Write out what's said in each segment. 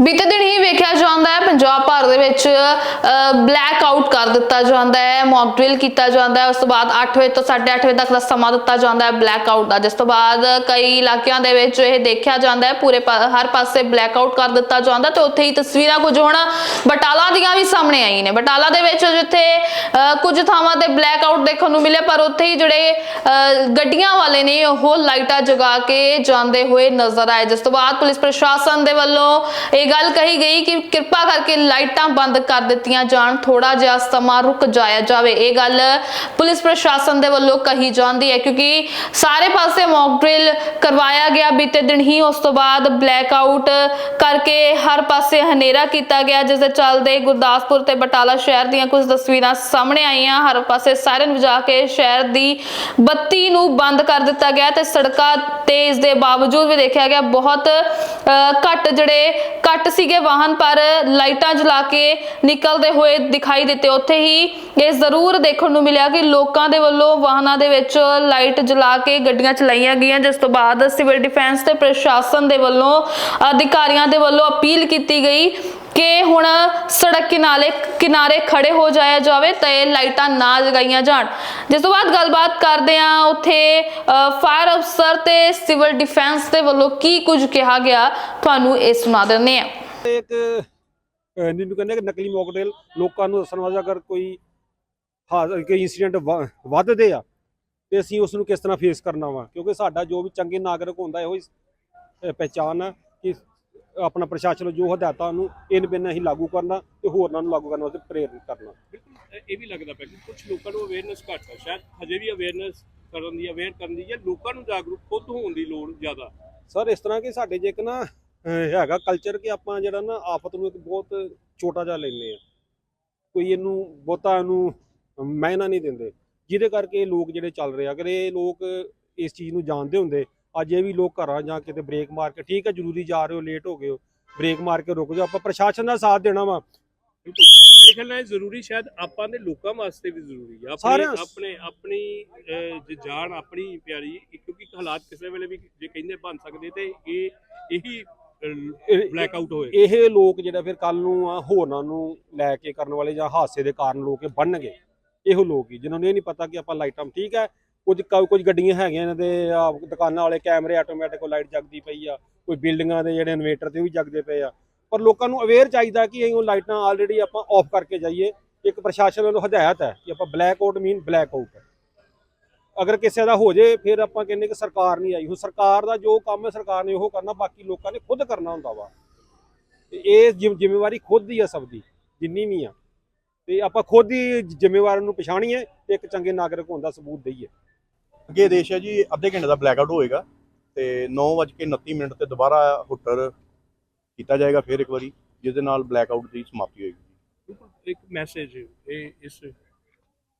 ਬੀਤੇ ਦਿਨ ਹੀ ਵੇਖਿਆ ਜਾਂਦਾ ਪੰਜਾਬ ਭਰ ਦੇ ਵਿੱਚ ਬਲੈਕ ਆਊਟ ਕਰ ਦਿੱਤਾ ਜਾਂਦਾ ਹੈ ਮੌਕ ਡਰਿਲ ਕੀਤਾ ਜਾਂਦਾ ਹੈ ਉਸ ਤੋਂ ਬਾਅਦ 8 ਵਜੇ ਤੋਂ 8:30 ਵਜੇ ਤੱਕ ਦਾ ਸਮਾਂ ਦਿੱਤਾ ਜਾਂਦਾ ਹੈ ਬਲੈਕ ਆਊਟ ਦਾ ਜਿਸ ਤੋਂ ਬਾਅਦ ਕਈ ਇਲਾਕਿਆਂ ਦੇ ਵਿੱਚ ਇਹ ਦੇਖਿਆ ਜਾਂਦਾ ਹੈ ਪੂਰੇ ਹਰ ਪਾਸੇ ਬਲੈਕ ਆਊਟ ਕਰ ਦਿੱਤਾ ਜਾਂਦਾ ਤੇ ਉੱਥੇ ਹੀ ਤਸਵੀਰਾਂ ਕੁਝ ਹੁਣ ਬਟਾਲਾ ਦੀਆਂ ਵੀ ਸਾਹਮਣੇ ਆਈ ਨੇ। ਬਟਾਲਾ ਦੇ ਵਿੱਚ ਜਿੱਥੇ ਅ, ਕੁਝ ਥਾਵਾਂ ਤੇ ਬਲੈਕ ਆਊਟ ਦੇਖਣ ਨੂੰ ਮਿਲੇ ਪਰ ਉੱਥੇ ਹੀ ਜਿਹੜੇ ਅ, ਗੱਡੀਆਂ ਵਾਲੇ ਨੇ ਉਹ ਲਾਈਟਾਂ ਜਗਾ ਕੇ ਜਾਂਦੇ ਹੋਏ ਨਜ਼ਰ ਆਏ। ਜਿਸ ਤੋਂ ਬਾਅਦ ਪੁਲਿਸ ਪ੍ਰਸ਼ਾਸਨ ਦੇ ਵੱਲੋਂ ਇਹ ਗੱਲ ਕਹੀ ਗਈ ਕਿ ਕਿਰਪਾ ਕਰਕੇ ਲਾਈਟਾਂ ਬੰਦ ਕਰ ਦਿੱਤੀਆਂ ਜਾਣ। ਥੋੜਾ ਜਿਹਾ ਸਮਾਂ ਰੁਕ ਜਾਇਆ ਜਾਵੇ। ਇਹ ਗੱਲ ਪੁਲਿਸ ਪ੍ਰਸ਼ਾਸਨ ਦੇ ਵੱਲੋਂ ਕਹੀ ਜਾਂਦੀ ਹੈ ਕਿਉਂਕਿ ਸਾਰੇ ਪਾਸੇ ਮੌਕ ਡਰਿਲ ਕਰਵਾਇਆ ਗਿਆ। ਬੀਤੇ ਦਿਨ ਹੀ ਉਸ ਤੋਂ ਬਾਅਦ ਬਲੈਕ ਆਊਟ ਕਰਕੇ ਹਰ ਪਾਸੇ ਹਨੇਰਾ ਕੀਤਾ ਗਿਆ ਜਿਸ ਦੇ ਚੱਲਦੇ ਗੁਰਦਾਸਪੁਰ ਤੇ ਬਟਾਲਾ ਸ਼ਹਿਰ ਦੀਆਂ ਕੁਝ ਤਸਵੀਰਾਂ ਸਾਹਮਣੇ ਆਈਆਂ। ਹਰ ਪਾਸੇ ਸਾਇਰਨ ਵਜਾ ਕੇ ਸ਼ਹਿਰ ਦੀ ਬੱਤੀ ਨੂੰ ਬੰਦ ਕਰ ਦਿੱਤਾ ਗਿਆ ਤੇ ਸੜਕਾਂ ਤੇ ਇਸ ਦੇ ਬਾਵਜੂਦ ਵੀ ਦੇਖਿਆ ਗਿਆ ਬਹੁਤ ਅ, ਘੱਟ ਜਿਹੜੇ ਘੱਟ ਸੀਗੇ ਵਾਹਨ ਪਰ ਲਾਈਟਾਂ ਜਲਾ ਕੇ ਨਿਕਲਦੇ ਹੋਏ ਦਿਖਾਈ ਦਿੱਤੇ। ਉੱਥੇ ਹੀ ਇਹ ਜ਼ਰੂਰ ਦੇਖਣ ਨੂੰ ਮਿਲਿਆ ਕਿ ਲੋਕਾਂ ਦੇ ਵੱਲੋਂ ਵਾਹਨਾਂ ਦੇ ਵਿੱਚ ਲਾਈਟ ਜਲਾ ਕੇ ਗੱਡੀਆਂ ਚਲਾਈਆਂ ਗਈਆਂ, ਜਿਸ ਤੋਂ ਬਾਅਦ ਸਿਵਲ ਡਿਫੈਂਸ ਤੇ ਪ੍ਰਸ਼ਾਸਨ ਦੇ ਵੱਲੋਂ, ਅਧਿਕਾਰੀਆਂ ਦੇ ਵੱਲੋਂ ਅਪੀਲ ਕੀਤੀ ਗਈ ਕਿ ਹੁਣ ਸੜਕ ਕਿਨਾਰੇ ਕਿਨਾਰੇ ਖੜੇ ਹੋ ਜਾਇਆ ਜਾਵੇ ਤੇ ਲਾਈਟਾਂ ਨਾ ਲਗਾਈਆਂ ਜਾਣ। ਜਿਸ ਤੋਂ ਬਾਅਦ ਗੱਲਬਾਤ ਕਰਦੇ ਆ ਉੱਥੇ ਫਾਇਰ ਅਫਸਰ ਤੇ ਸਿਵਲ ਡਿਫੈਂਸ ਦੇ ਵੱਲੋਂ ਕੀ ਕੁਝ ਕਿਹਾ ਗਿਆ, ਤੁਹਾਨੂੰ ਇਹ ਸੁਣਾ ਦਿੰਦੇ ਆ ਇੱਕ ਜਿਹਨੂੰ ਕਹਿੰਦੇ ਕਿ ਨਕਲੀ ਮੌਕਟੇਲ ਲੋਕਾਂ ਨੂੰ ਦੱਸਣ ਵਾਸਤੇ ਅਗਰ ਕੋਈ ਹਾਦ ਕੋਈ ਇਨਸੀਡੈਂਟ ਵੱਧਦੇ ਆ ਤੇ ਅਸੀਂ ਉਸ ਨੂੰ ਕਿਸ ਤਰ੍ਹਾਂ ਫੇਸ ਕਰਨਾ ਵਾ? ਕਿਉਂਕਿ ਸਾਡਾ ਜੋ ਵੀ ਚੰਗੇ ਨਾਗਰਿਕ ਹੁੰਦਾ ਇਹੋ ਹੀ ਅਹ, ਪਹਿਚਾਣ ਆ ਕਿ ਆਪਣਾ ਪ੍ਰਸ਼ਾਸਨ ਜੋ ਹਦਾਇਤਾਂ ਨੂੰ ਇਨ ਬਿਨ ਅਸੀਂ ਲਾਗੂ ਕਰਨਾ ਤੇ ਹੋਰਨਾਂ ਨੂੰ ਲਾਗੂ ਕਰਨ ਵਾਸਤੇ ਪ੍ਰੇਰਿਤ ਕਰਨਾ। ਬਿਲਕੁਲ ਇਹ- ਵੀ ਲੱਗਦਾ ਪਿਆ ਕਿ ਕੁਝ ਲੋਕਾਂ ਨੂੰ ਅਵੇਅਰਨੈਸ ਘੱਟ ਹੈ ਸ਼ਾਇਦ ਹਜੇ ਵੀ ਅਵੇਅਰਨੈਸ ਕਰਨ ਦੀ ਅਵੇਅਰ ਕਰਨ ਦੀ ਜਾਂ ਲੋਕਾਂ ਨੂੰ ਜਾਗਰੂਕ ਖੁਦ ਹੋਣ ਦੀ ਲੋੜ ਜ਼ਿਆਦਾ। ਸਰ ਇਸ ਤਰ੍ਹਾਂ ਕਿ ਸਾਡੇ ਜੇ ਇੱਕ ਨਾ ਹੈਗਾ ਕਲਚਰ ਕਿ ਆਪਾਂ ਜਿਹੜਾ ਨਾ ਆਫਤ ਨੂੰ ਇੱਕ ਬਹੁਤ ਛੋਟਾ ਜਿਹਾ ਲੈਂਦੇ ਆ ਕੋਈ ਇਹਨੂੰ ਬਹੁਤਾ ਇਹਨੂੰ ਮਾਇਨਾ ਨਹੀਂ ਦਿੰਦੇ। ਜਿਹਦੇ ਕਰਕੇ ਲੋਕ ਜਿਹੜੇ ਚੱਲ ਰਹੇ ਆ ਅਗਰ ਇਹ ਲੋਕ ਇਸ ਚੀਜ਼ ਨੂੰ ਜਾਣਦੇ ਹੁੰਦੇ ਅੱਜ ਇਹ ਵੀ ਲੋਕ ਘਰਾਂ ਜਾਂ ਕਿਤੇ ਬ੍ਰੇਕ ਮਾਰ ਕੇ ਠੀਕ ਹੈ ਜ਼ਰੂਰੀ ਜਾ ਰਹੇ ਹੋ ਲੇਟ ਹੋ ਗਏ ਹੋ ਬ੍ਰੇਕ ਮਾਰ ਕੇ ਰੁਕ ਜਾਓ ਆਪਾਂ ਪ੍ਰਸ਼ਾਸਨ ਦਾ ਸਾਥ ਦੇਣਾ ਵਾ। ਬਿਲਕੁਲ। ਮੇਰੇ ਖਿਆਲ ਨਾਲ ਇਹ ਜ਼ਰੂਰੀ ਸ਼ਾਇਦ ਆਪਾਂ ਦੇ ਲੋਕਾਂ ਵਾਸਤੇ ਵੀ ਜ਼ਰੂਰੀ ਹੈ ਆਪਣੇ ਆਪਣੇ ਆਪਣੀ ਜਾਨ ਆਪਣੀ ਪਿਆਰੀ ਕਿਉਂਕਿ ਹਾਲਾਤ ਕਿਸੇ ਵੇਲੇ ਵੀ ਜੇ ਕਹਿੰਦੇ ਬਣ ਸਕਦੇ ਤੇ ਇਹੀ ਇਹ- ਬਲੈਕ ਆਊਟ ਹੋਏ। ਇਹ ਲੋਕ ਜਿਹੜਾ ਫਿਰ ਕੱਲ ਨੂੰ ਆ ਹੋਰਨਾਂ ਨੂੰ ਲੈ ਕੇ ਕਰਨ ਵਾਲੇ ਜਾਂ ਹਾਦਸੇ ਦੇ ਕਾਰਨ ਲੋਕ ਇਹ ਬਣਨਗੇ। ਇਹੋ ਲੋਕ ਹੀ ਜਿਨ੍ਹਾਂ ਨੂੰ ਇਹ ਨਹੀਂ ਪਤਾ ਕਿ ਆਪਾਂ ਲਾਈਟਾਂ ਠੀਕ ਹੈ ਕੁਝ ਕੁਝ ਗੱਡੀਆਂ ਹੈਗੀਆਂ ਨੇ ਤੇ ਆਹ ਦੁਕਾਨਾਂ ਵਾਲੇ ਕੈਮਰੇ ਆਟੋਮੈਟਿਕ ਲਾਈਟ ਜਗਦੀ ਪਈ ਆ ਕੋਈ ਬਿਲਡਿੰਗਾਂ ਦੇ ਜਿਹੜੇ ਇਨਵੇਟਰ ਤੇ ਉਹ ਵੀ ਜਗਦੇ ਪਏ ਆ। ਪਰ ਲੋਕਾਂ ਨੂੰ ਅਵੇਅਰ ਚਾਹੀਦਾ ਕਿ ਇਹ ਉਹ ਲਾਈਟਾਂ ਆਲਰੇਡੀ ਆਪਾਂ ਆਫ ਕਰਕੇ ਜਾਈਏ। ਇੱਕ ਪ੍ਰਸ਼ਾਸਨ ਵੱਲੋਂ ਹਦਾਇਤ ਹੈ ਕਿ ਆਪਾਂ black out mean black out ਅਗਰ ਕਿਸੇ ਦਾ ਹੋ ਜੇ ਫਿਰ ਆਪਾਂ ਕਹਿੰਦੇ ਕਿ ਸਰਕਾਰ ਨਹੀਂ ਆਈ। ਹੁਣ ਸਰਕਾਰ ਦਾ ਜੋ ਕੰਮ ਹੈ ਸਰਕਾਰ ਨੇ ਉਹ ਕਰਨਾ ਬਾਕੀ ਲੋਕਾਂ ਨੇ ਖੁਦ ਕਰਨਾ ਹੁੰਦਾ ਵਾ। ਤੇ ਇਹ ਜ਼ਿੰਮੇਵਾਰੀ ਖੁਦ ਦੀ ਆ ਸਭ ਦੀ ਜਿੰਨੀ ਵੀ ਆ। ਤੇ ਆਪਾਂ ਖੁਦ ਹੀ ਜ਼ਿੰਮੇਵਾਰ ਨੂੰ ਪਛਾਣੀਏ ਤੇ ਇੱਕ ਚੰਗੇ ਨਾਗਰਿਕ ਹੋਣ ਦਾ ਸਬੂਤ ਦਈਏ। ਅੱਗੇ ਆਦੇਸ਼ ਹੈ ਜੀ ਅੱਧੇ ਘੰਟੇ ਦਾ ਬਲੈਕ ਆਊਟ ਹੋਏਗਾ ਤੇ 9:29 ਮਿੰਟ ਤੇ ਦੁਬਾਰਾ ਹੁੱਟਰ ਕੀਤਾ ਜਾਏਗਾ ਫਿਰ ਇੱਕ ਵਾਰੀ ਜਿਸ ਦੇ ਨਾਲ ਬਲੈਕ ਆਊਟ ਦੀ ਸਮਾਪਤੀ ਹੋਏਗੀ। ਇੱਕ ਮੈਸੇਜ ਇਹ ਇਸ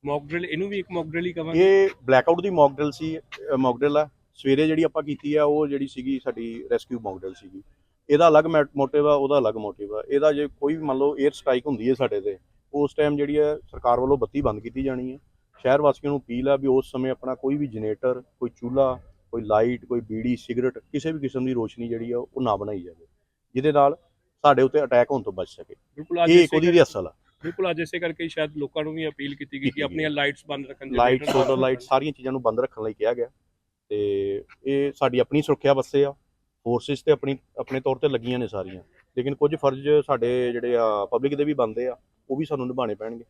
ਮੌਕ ਡਰਿਲ ਇਹਨੂੰ ਵੀ ਇੱਕ ਮੌਕ ਡਰਿਲ ਹੀ ਕਵਾਂਗੇ। ਇਹ ਬਲੈਕ ਆਊਟ ਦੀ ਮੌਕ ਡਰਿਲ ਸੀ ਮੌਕ ਡਰਿਲ ਆ। ਸਵੇਰੇ ਜਿਹੜੀ ਆਪਾਂ ਕੀਤੀ ਆ ਉਹ ਜਿਹੜੀ ਸੀਗੀ ਸਾਡੀ ਰੈਸਕਿਊ ਮੌਕ ਡਰਿਲ ਸੀਗੀ। ਇਹਦਾ ਅਲੱਗ ਮੋਟਿਵ ਆ ਉਹਦਾ ਅਲੱਗ ਮੋਟਿਵ ਆ। ਇਹਦਾ ਜੇ ਕੋਈ ਵੀ ਮੰਨ ਲਓ 에ਅਰ ਸਟ੍ਰਾਈਕ ਹੁੰਦੀ ਹੈ ਸਾਡੇ ਤੇ ਉਸ ਟਾਈਮ ਜਿਹੜੀ ਹੈ ਸਰਕਾਰ ਵੱਲੋਂ ਬੱਤੀ ਬੰਦ ਕੀਤੀ ਜਾਣੀ ਹੈ ਸ਼ਹਿਰ ਵਾਸੀਆਂ ਨੂੰ ਅਪੀਲ ਆ ਵੀ ਉਸ ਸਮੇਂ ਆਪਣਾ ਕੋਈ ਵੀ ਜਨਰੇਟਰ ਕੋਈ ਚੁੱਲ੍ਹਾ ਕੋਈ ਲਾਈਟ ਕੋਈ ਬੀੜੀ ਸਿਗਰਟ ਕਿਸੇ ਵੀ ਕਿਸਮ ਦੀ ਰੋਸ਼ਨੀ ਜਿਹੜੀ ਆ ਉਹ ਨਾ ਬਣਾਈ ਜਾਵੇ। ਜਿਹਦੇ ਨਾਲ ਸਾਡੇ ਉੱਤੇ ਅਟੈਕ ਹੋਣ ਤੋਂ ਬਚ ਸਕੇ। ਇਹ ਇੱਕ ਉਹਦੀ ਰਿਹਰਸਲ ਆ। ਬਿਲਕੁਲ ਅੱਜ ਇਸੇ ਕਰਕੇ ਸ਼ਾਇਦ ਲੋਕਾਂ ਨੂੰ ਵੀ ਅਪੀਲ ਕੀਤੀ ਗਈ ਕਿ ਆਪਣੀਆਂ ਲਾਈਟਸ ਬੰਦ ਰੱਖਣ ਲਾਈਟ ਸੋਲਰ ਲਾਈਟ ਸਾਰੀਆਂ ਚੀਜ਼ਾਂ ਨੂੰ ਬੰਦ ਰੱਖਣ ਲਈ ਕਿਹਾ ਗਿਆ। ਤੇ ਇਹ ਸਾਡੀ ਆਪਣੀ ਸੁਰੱਖਿਆ ਵਾਸਤੇ ਆ। ਫੋਰਸਿਸ ਤੇ ਆਪਣੀ ਆਪਣੇ ਤੌਰ ਤੇ ਲੱਗੀਆਂ ਨੇ ਸਾਰੀਆਂ। ਲੇਕਿਨ ਕੁਝ ਫਰਜ਼ ਸਾਡੇ ਜਿਹੜੇ ਆ ਪਬਲਿਕ ਦੇ ਵੀ ਬਣਦੇ ਆ ਉਹ ਵੀ ਸਾਨੂੰ ਨਿਭਾਉਣੇ ਪੈਣਗੇ।